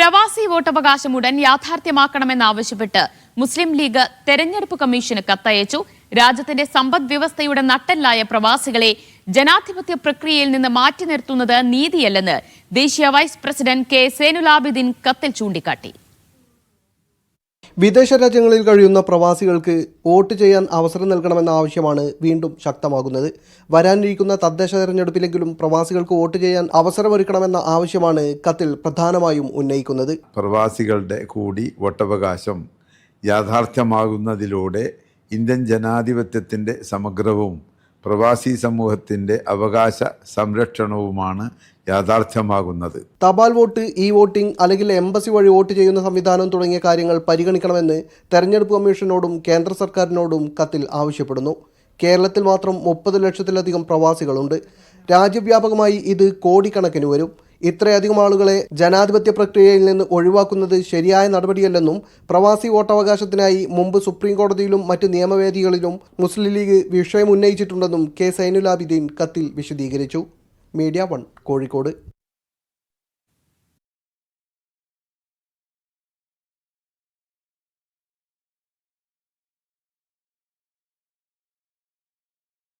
പ്രവാസി വോട്ടവകാശം ഉടൻ യാഥാർത്ഥ്യമാക്കണമെന്നാവശ്യപ്പെട്ട് മുസ്ലിം ലീഗ് തെരഞ്ഞെടുപ്പ് കമ്മീഷന് കത്തയച്ചു. രാജ്യത്തിന്റെ സമ്പദ് വ്യവസ്ഥയുടെ നട്ടെല്ലായ പ്രവാസികളെ ജനാധിപത്യ പ്രക്രിയയിൽ നിന്ന് മാറ്റി നിർത്തുന്നത് നീതിയല്ലെന്ന് ദേശീയ വൈസ് പ്രസിഡന്റ് കെ സേനുലാബിദ്ദീൻ കത്തിൽ ചൂണ്ടിക്കാട്ടി. വിദേശ രാജ്യങ്ങളിൽ കഴിയുന്ന പ്രവാസികൾക്ക് വോട്ട് ചെയ്യാൻ അവസരം നൽകണമെന്ന ആവശ്യമാണ് വീണ്ടും ശക്തമാകുന്നത്. വരാനിരിക്കുന്ന തദ്ദേശ തെരഞ്ഞെടുപ്പിലെങ്കിലും പ്രവാസികൾക്ക് വോട്ട് ചെയ്യാൻ അവസരമൊരുക്കണമെന്ന ആവശ്യമാണ് കത്തിൽ പ്രധാനമായും ഉന്നയിക്കുന്നത്. പ്രവാസികളുടെ കൂടി വോട്ടവകാശം യാഥാർത്ഥ്യമാകുന്നതിലൂടെ ഇന്ത്യൻ ജനാധിപത്യത്തിന്റെ സമഗ്രവും പ്രവാസി സമൂഹത്തിന്റെ അവകാശ സംരക്ഷണവുമാണ് യാഥാർത്ഥ്യമാകുന്നത്. തപാൽ വോട്ട് ഇ വോട്ടിംഗ് അല്ലെങ്കിൽ എംബസി വഴി വോട്ട് ചെയ്യുന്ന സംവിധാനം തുടങ്ങിയ കാര്യങ്ങൾ പരിഗണിക്കണമെന്ന് തെരഞ്ഞെടുപ്പ് കമ്മീഷനോടും കേന്ദ്ര സർക്കാരിനോടും കത്തിൽ ആവശ്യപ്പെടുന്നു. കേരളത്തിൽ മാത്രം മുപ്പത് ലക്ഷത്തിലധികം പ്രവാസികളുണ്ട്. രാജ്യവ്യാപകമായി ഇത് കോടിക്കണക്കിന് വരും. ഇത്രയധികം ആളുകളെ ജനാധിപത്യ പ്രക്രിയയിൽ നിന്ന് ഒഴിവാക്കുന്നത് ശരിയായ നടപടിയല്ലെന്നും പ്രവാസി വോട്ടവകാശത്തിനായി മുമ്പ് സുപ്രീം കോടതിയിലും മറ്റ് നിയമവേദികളിലും മുസ്ലിം ലീഗ് വിഷയം ഉന്നയിച്ചിട്ടുണ്ടെന്നും കെ സൈനുലാബിദ്ദീൻ കത്തിൽ വിശദീകരിച്ചു. Media one Kozhikode.